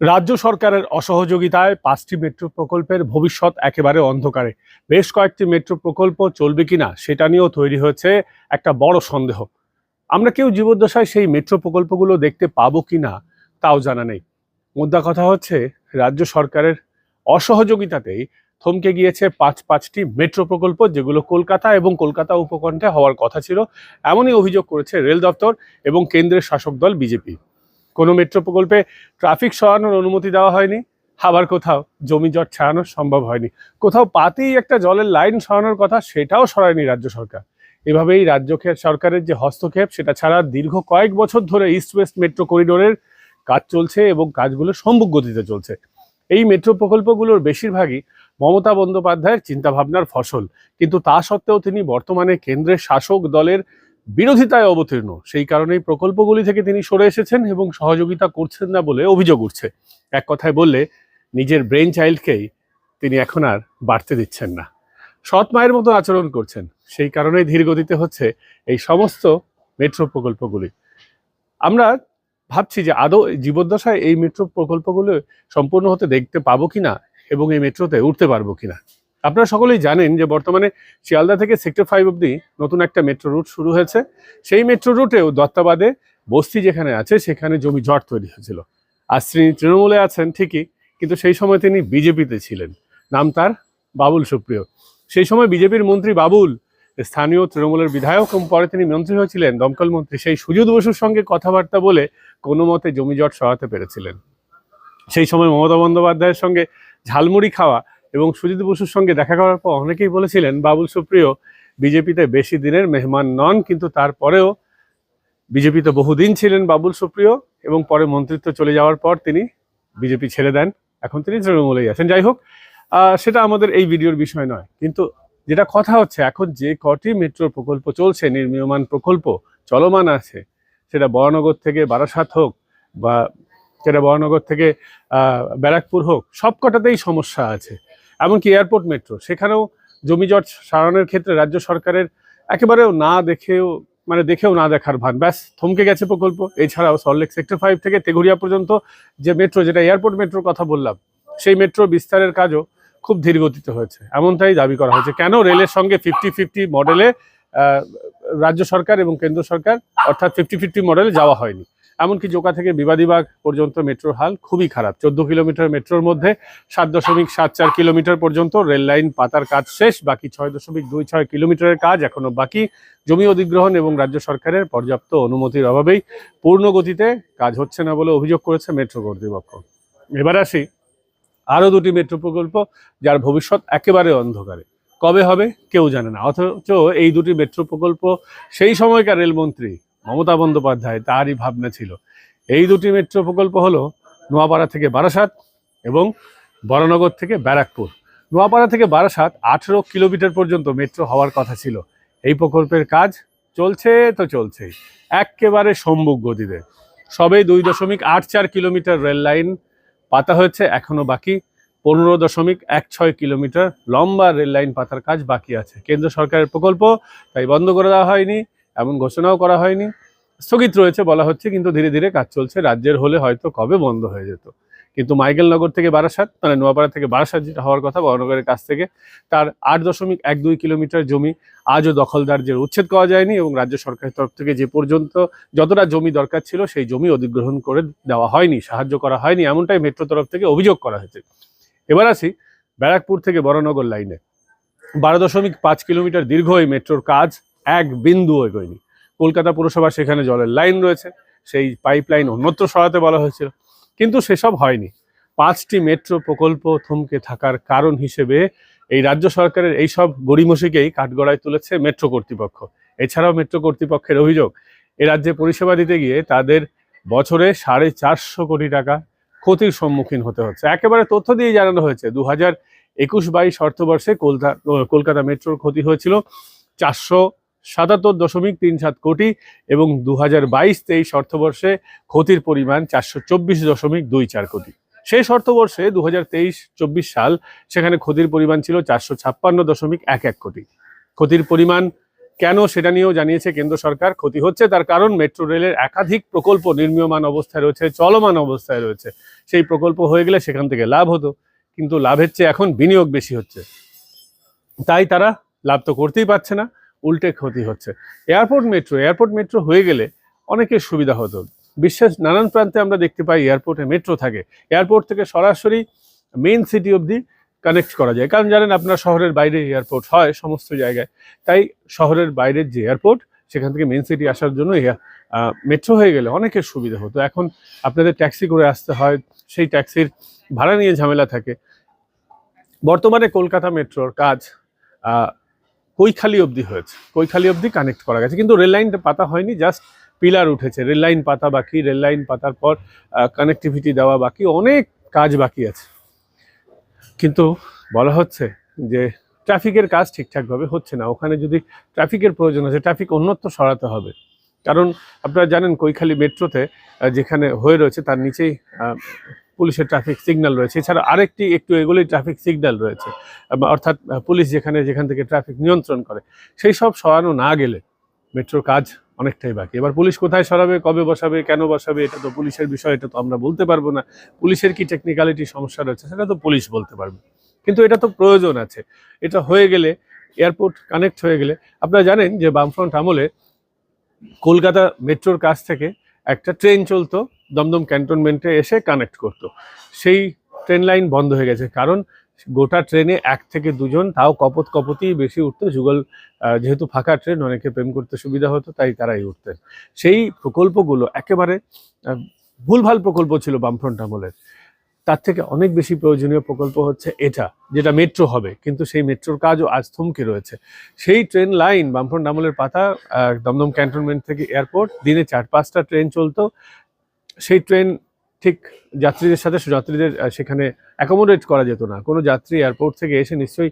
রাজ্য সরকারের অসহযোগিতায় পাঁচটি মেট্রো প্রকল্পের ভবিষ্যৎ একেবারে অন্ধকারে। বেশ কয়েকটি মেট্রো প্রকল্প চলবে কিনা সেটা নিয়েও তৈরি হয়েছে একটা বড় সন্দেহ। আমরা কেউ জীবদ্দশায় সেই মেট্রো প্রকল্পগুলো দেখতে পাবো কিনা তাও জানা নেই। মুদ্রা কথা হচ্ছে, রাজ্য সরকারের অসহযোগিতাতেই থমকে গিয়েছে পাঁচ পাঁচটি মেট্রো প্রকল্প, যেগুলো কলকাতা এবং কলকাতা উপকণ্ঠে হওয়ার কথা ছিল। এমনই অভিযোগ করেছে রেল দপ্তর এবং কেন্দ্রের শাসক দল বিজেপি। কোনো মেট্রো প্রকল্পে ট্রাফিক সরানোর অনুমতি দেওয়া হয়নি, আবার কোথাও জমি জট ছাড়ানো সম্ভব হয়নি। কোথাও পাতেই একটা জলের লাইন সরানোর কথা সেটাও সরায়নি রাজ্য সরকার। এভাবেই রাজ্য সরকারের যে হস্তক্ষেপ, সেটা ছাড়া দীর্ঘ কয়েক বছর ধরে ইস্ট ওয়েস্ট মেট্রো করিডোরের কাজ চলছে এবং কাজগুলো সম্মুখ গতিতে চলছে। এই মেট্রো প্রকল্পগুলোর বেশিরভাগই মমতা বন্দ্যোপাধ্যায়ের চিন্তাভাবনার ফসল। কিন্তু তা সত্ত্বেও তিনি বর্তমানে কেন্দ্রের শাসক দলের বিরোধিতায় অবতীর্ণ। সেই কারণেই প্রকল্পগুলি থেকে তিনি সরে এসেছেন এবং সহযোগিতা করছেন না বলে অভিযোগ উঠছে। এক কথায় বললে, নিজের ব্রেন চাইল্ডকেই তিনি এখন আর বাড়তে দিচ্ছেন না। সৎ মায়ের মতো আচরণ করছেন। সেই কারণেই ধীর গতিতে হচ্ছে এই সমস্ত মেট্রো প্রকল্পগুলি। আমরা ভাবছি যে আদৌ জীবদ্দশায় এই মেট্রো প্রকল্পগুলো সম্পূর্ণ হতে দেখতে পাবো কিনা এবং এই মেট্রোতে উঠতে পারব কিনা। আপনারা সকলেই জানেন যে বর্তমানে শিয়ালদা থেকে সেক্টর ফাইভ অব্দি নতুন একটা মেট্রো রুট শুরু হয়েছে। সেই মেট্রো রুটেও দত্তাবাদে বস্তি যেখানে আছে, সেখানে জমি জট তৈরি হয়েছিল। আর তিনি তৃণমূলে আছেন ঠিকই, কিন্তু সেই সময় তিনি বিজেপিতে ছিলেন। নাম তার বাবুল সুপ্রিয়। সেই সময় বিজেপির মন্ত্রী বাবুল, স্থানীয় তৃণমূলের বিধায়ক, এবং পরে তিনি মন্ত্রী হয়েছিলেন দমকল মন্ত্রী সেই সুজিত বসুর সঙ্গে কথাবার্তা বলে কোনো মতে জমি জট সরাতে পেরেছিলেন। সেই সময় মমতা বন্দ্যোপাধ্যায়ের সঙ্গে ঝালমুড়ি খাওয়া এবং সুজিত বসুর সঙ্গে দেখা করার পর অনেকেই বলেছিলেন, বাবুল সুপ্রিয়, বিজেপিতে বেশি দিনের মেহমান নন, কিন্তু তারপরেও বিজেপিতে বহুদিন ছিলেন বাবুল সুপ্রিয় এবং পরে মন্ত্রিত্ব চলে যাওয়ার পর তিনি বিজেপি ছেড়ে দেন। এখন তিনি তৃণমূলেই আছেন। যাই হোক সেটা আমাদের এই ভিডিওর বিষয় নয়। কিন্তু যেটা কথা হচ্ছে, এখন যে কটি মেট্রো প্রকল্প চলছে, নির্মীয়মান প্রকল্প চলমান আছে, সেটা বরানগর থেকে বারাসাত হোক বা সেটা বরানগর থেকে ব্যারাকপুর হোক, সবকটাতেই সমস্যা আছে। এমনকি এয়ারপোর্ট মেট্রো, সেখানেও জমিজট সারানোর ক্ষেত্রে রাজ্য সরকারের একেবারেও না দেখেও মানে দেখেও না দেখার ভান। ব্যাস, থমকে গেছে প্রকল্প। এছাড়াও সল্টলেক সেক্টর ফাইভ থেকে তেঘুরিয়া পর্যন্ত যে মেট্রো, যেটা এয়ারপোর্ট মেট্রোর কথা বললাম, সেই মেট্রো বিস্তারের কাজও খুব ধীর গতিতে হয়েছে। এমনটাই দাবি করা হয়েছে। কেন রেলের সঙ্গে ফিফটি ফিফটি মডেলে রাজ্য সরকার এবং কেন্দ্র সরকার, অর্থাৎ ফিফটি ফিফটি মডেলে যাওয়া হয়নি? এমনকি জোকা থেকে বিবাদীবাগ পর্যন্ত মেট্রোর হাল খুবই খারাপ। চোদ্দ কিলোমিটার মেট্রোর মধ্যে সাত দশমিক সাত চার কিলোমিটার পর্যন্ত রেল লাইন পাতার কাজ শেষ, বাকি ছয় দশমিক দুই ছয় কিলোমিটারের কাজ এখনও বাকি। জমি অধিগ্রহণ এবং রাজ্য সরকারের পর্যাপ্ত অনুমতির অভাবেই পূর্ণ গতিতে কাজ হচ্ছে না বলে অভিযোগ করেছে মেট্রো কর্তৃপক্ষ। এবার আসি আরও দুটি মেট্রো প্রকল্প, যার ভবিষ্যৎ একেবারে অন্ধকারে। কবে হবে কেউ জানে না, অথচ এই দুটি মেট্রো প্রকল্প সেই সময়কার রেলমন্ত্রী মমতা বন্দ্যোপাধ্যায় তারই ভাবনা ছিল। এই দুটি মেট্রো প্রকল্প হলো নোয়াপাড়া থেকে বারাসাত এবং বরানগর থেকে ব্যারাকপুর। নোয়াপাড়া থেকে বারাসাত আঠেরো কিলোমিটার পর্যন্ত মেট্রো হওয়ার কথা ছিল। এই প্রকল্পের কাজ চলছে তো চলছেই। একেবারে সম্মুখ গতিতে। সবে দুই দশমিক আট চার কিলোমিটার রেল লাইন পাতা হয়েছে, এখনও বাকি। পনেরো দশমিক এক ছয় কিলোমিটার লম্বা রেল লাইন পাতার কাজ বাকি আছে। কেন্দ্র সরকারের প্রকল্প, তাই বন্ধ করে দেওয়া হয়নি। এমন ঘোষণাও করা হয়নি। স্থগিত রয়েছে বলা হচ্ছে, কিন্তু ধীরে ধীরে কাজ চলছে। রাজ্যের হলে হয়তো কবে বন্ধ হয়ে যেত। কিন্তু মাইকেলনগর থেকে বারাসাত মানে নোয়াপাড়া থেকে বারাসাত যেটা হওয়ার কথা বড়নগরের কাছ থেকে তার আট দশমিক এক দুই কিলোমিটার জমি আজও দখলদারদের উচ্ছেদ করা যায়নি এবং রাজ্য সরকারের তরফ থেকে যে পর্যন্ত যতটা জমি দরকার ছিল, সেই জমি অধিগ্রহণ করে দেওয়া হয়নি, সাহায্য করা হয়নি, এমনটাই মেট্রো তরফ থেকে অভিযোগ করা হয়েছে। এবার আসি ব্যারাকপুর থেকে বড়নগর লাইনে। বারো দশমিক পাঁচ কিলোমিটার দীর্ঘ এই মেট্রোর কাজ। এক বিন্দু এগোয়নি। কলকাতা পুরসভা সেখানে জলের লাইন রয়েছে, সেই পাইপ লাইন অন্যত্র সরাতে বলা হয়েছিল, কিন্তু সেসব হয়নি। পাঁচটি মেট্রো প্রকল্প থমকে থাকার কারণ হিসেবে এই রাজ্য সরকারের এই সব গড়িমসিকেই কাঠগড়ায় তুলেছে মেট্রো কর্তৃপক্ষ। এছাড়াও মেট্রো কর্তৃপক্ষের অভিযোগ, এ রাজ্যে পরিষেবা দিতে গিয়ে তাদের বছরে সাড়ে চারশো কোটি টাকা ক্ষতির সম্মুখীন হতে হচ্ছে। একেবারে তথ্য দিয়ে জানানো হয়েছে দু হাজার একুশ বাইশ অর্থবর্ষে কলকাতা মেট্রোর ক্ষতি হয়েছিল চারশো সাতাত্তর দশমিক তিন সাত কোটি এবং দু হাজার বাইশ তেইশ অর্থবর্ষে ক্ষতির পরিমাণ চারশো চব্বিশ দশমিক দুই চার কোটি। শেষ অর্থবর্ষে দু হাজার তেইশ চব্বিশ সাল সেখানে ক্ষতির পরিমাণ ছিল চারশো ছাপ্পান্ন দশমিক এক এক কোটি। ক্ষতির পরিমাণ কেন সেটা নিয়েও জানিয়েছে কেন্দ্র সরকার, ক্ষতি হচ্ছে তার কারণ মেট্রো রেলের একাধিক প্রকল্প নির্মীয়মান অবস্থায় রয়েছে, চলমান অবস্থায় রয়েছে। সেই প্রকল্প হয়ে গেলে সেখান থেকে লাভ হতো, কিন্তু লাভের চেয়ে এখন বিনিয়োগ বেশি হচ্ছে। তাই তারা লাভ তো করতেই পারছে না। উল্টে ক্ষতি হচ্ছে। এয়ারপোর্ট মেট্রো এয়ারপোর্ট মেট্রো হয়ে গেলে অনেকের সুবিধা হতো। বিশ্বের নানান প্রান্তে আমরা দেখতে পাই এয়ারপোর্টে মেট্রো থাকে। এয়ারপোর্ট থেকে সরাসরি মেইন সিটি অবধি কানেক্ট করা যায়। কারণ জানেন, আপনার শহরের বাইরে এয়ারপোর্ট হয় সমস্ত জায়গায়। তাই শহরের বাইরের যে এয়ারপোর্ট, সেখান থেকে মেইন সিটি আসার জন্য মেট্রো হয়ে গেলে অনেকের সুবিধা হতো। এখন আপনাদের ট্যাক্সি করে আসতে হয়, সেই ট্যাক্সির ভাড়া নিয়ে ঝামেলা থাকে। বর্তমানে কলকাতা মেট্রোর কাজ কৈখালি অবধি হয়েছে। কৈখালি অবধি কানেক্ট করা গেছে। কিন্তু রেল লাইনটা পাতা হয়নি জাস্ট পিলার উঠেছে। রেল লাইন পাতা বাকি রেল লাইন পাতার পর কানেক্টিভিটি দেওয়া বাকি, অনেক কাজ বাকি আছে। কিন্তু বলা হচ্ছে যে ট্রাফিকের কাজ ঠিকঠাকভাবে হচ্ছে না। ওখানে যদি ট্রাফিকের প্রয়োজন আছে ট্রাফিক অন্যত্র সরাতে হবে। কারণ আপনারা জানেন, কৈখালি মেট্রোতে যেখানে হয়ে রয়েছে, তার নিচেই পুলিশের ট্রাফিক সিগন্যাল রয়েছে। এছাড়া আরেকটি একটু এগুলি ট্রাফিক সিগন্যাল রয়েছে। অর্থাৎ পুলিশ যেখানে, যেখান থেকে ট্রাফিক নিয়ন্ত্রণ করে, সেই সব সরানো না গেলে মেট্রোর কাজ অনেকটাই বাকি। এবার পুলিশ কোথায় সরাবে, কবে বসাবে, কেন বসাবে, এটা তো পুলিশের বিষয়, এটা তো আমরা বলতে পারব না। পুলিশের কি টেকনিক্যালিটি সমস্যা রয়েছে, সেটা তো পুলিশ বলতে পারবে। কিন্তু এটা তো প্রয়োজন আছে। এটা হয়ে গেলে এয়ারপোর্ট কানেক্ট হয়ে গেলে, আপনারা জানেন যে বামফ্রন্ট আমলে কলকাতা মেট্রোর কাছ থেকে একটা ট্রেন চলতো, দমদম ক্যান্টনমেন্টে এসে কানেক্ট করত। সেই ট্রেন লাইন বন্ধ হয়ে গেছে, কারণ গোটা ট্রেনে এক থেকে দুজন, তাও কপত কপতেই বেশি উঠতো। যুগল যেহেতু ফাঁকা ট্রেন অনেকে প্রেম করতে সুবিধা হতো, তাই তারাই উঠতেন। সেই প্রকল্পগুলো একেবারে ভুলভাল প্রকল্প ছিল বামফ্রন্ট আমলের। তার থেকে অনেক বেশি প্রয়োজনীয় প্রকল্প হচ্ছে এটা, যেটা মেট্রো হবে। কিন্তু সেই মেট্রোর কাজও আজ থমকে রয়েছে। সেই ট্রেন লাইন বামফ্রন্ট আমলের পাতা দমদম ক্যান্টনমেন্ট থেকে এয়ারপোর্ট দিনে চার পাঁচটা ট্রেন চলতো। সেই ট্রেন ঠিক যাত্রীদের সাথে যাত্রীদের সেখানে অ্যাকোমোডেট করা যেত না। কোনো যাত্রী এয়ারপোর্ট থেকে এসে নিশ্চয়ই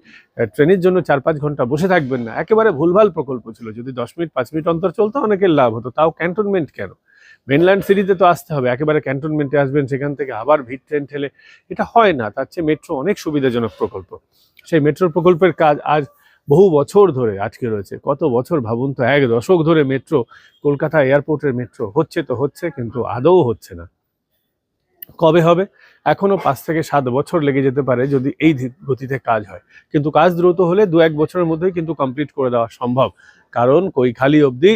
ট্রেনের জন্য চার পাঁচ ঘণ্টা বসে থাকবেন না। একেবারে ভুলভাল প্রকল্প ছিল। যদি দশ মিনিট, পাঁচ মিনিট অন্তর চলতো, অনেকের লাভ হতো। তাও ক্যান্টনমেন্ট কেন? মেনল্যান্ড সিটিতে তো আসতে হবে, একেবারে ক্যান্টনমেন্টে আসবেন, সেখান থেকে আবার ভিড় ট্রেন ঠেলে। এটা হয় না, তার চেয়ে মেট্রো অনেক সুবিধাজনক প্রকল্প। সেই মেট্রো প্রকল্পের কাজ আজ বহু বছর ধরে আজকে রয়েছে। কত বছর ভাবুন তো, এক দশক ধরে মেট্রো কলকাতা এয়ারপোর্টের মেট্রো হচ্ছে তো হচ্ছে, কিন্তু আদৌ হচ্ছে না। কবে হবে? এখনও পাঁচ থেকে সাত বছর লেগে যেতে পারে যদি এই গতিতে কাজ হয়। কিন্তু কাজ দ্রুত হলে দু এক বছরের মধ্যেই কিন্তু কমপ্লিট করে দেওয়া সম্ভব। কারণ কৈখালি অবধি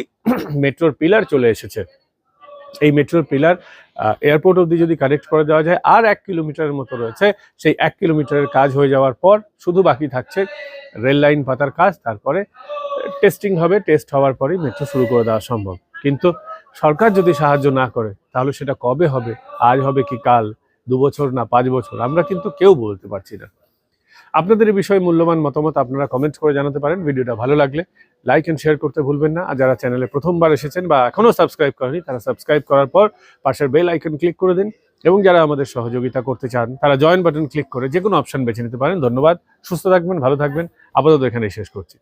মেট্রোর পিলার চলে এসেছে। এই মেট্রোর পিলার এয়ারপোর্ট অবধি যদি কানেক্ট করে দেওয়া যায়, আর এক কিলোমিটারের মতো রয়েছে। সেই এক কিলোমিটারের কাজ হয়ে যাওয়ার পর শুধু বাকি থাকছে রেল লাইন পাতার কাজ, তারপরে টেস্টিং হবে টেস্ট হওয়ার পরেই মেট্রো শুরু করে দেওয়া সম্ভব। কিন্তু সরকার যদি সাহায্য না করে, তাহলে সেটা কবে হবে? আজ হবে কি কাল? দু বছর না পাঁচ বছর? আমরা কিন্তু কেউ বলতে পারছি না। আপনাদের এই বিষয়ে মূল্যবান মতামত আপনারা কমেন্ট করে জানাতে পারেন। ভিডিওটা ভালো লাগলে লাইক অ্যান্ড শেয়ার করতে ভুলবেন না। আর যারা চ্যানেলে প্রথমবার এসেছেন বা এখনও সাবস্ক্রাইব করেনি তারা সাবস্ক্রাইব করার পর পাশের বেল আইকন ক্লিক করে দিন। এবং যারা আমাদের সহযোগিতা করতে চান, তারা জয়েন বাটন ক্লিক করে যে কোনো অপশান বেছে নিতে পারেন। ধন্যবাদ। সুস্থ থাকবেন, ভালো থাকবেন। আপাতত এখানেই শেষ করছি।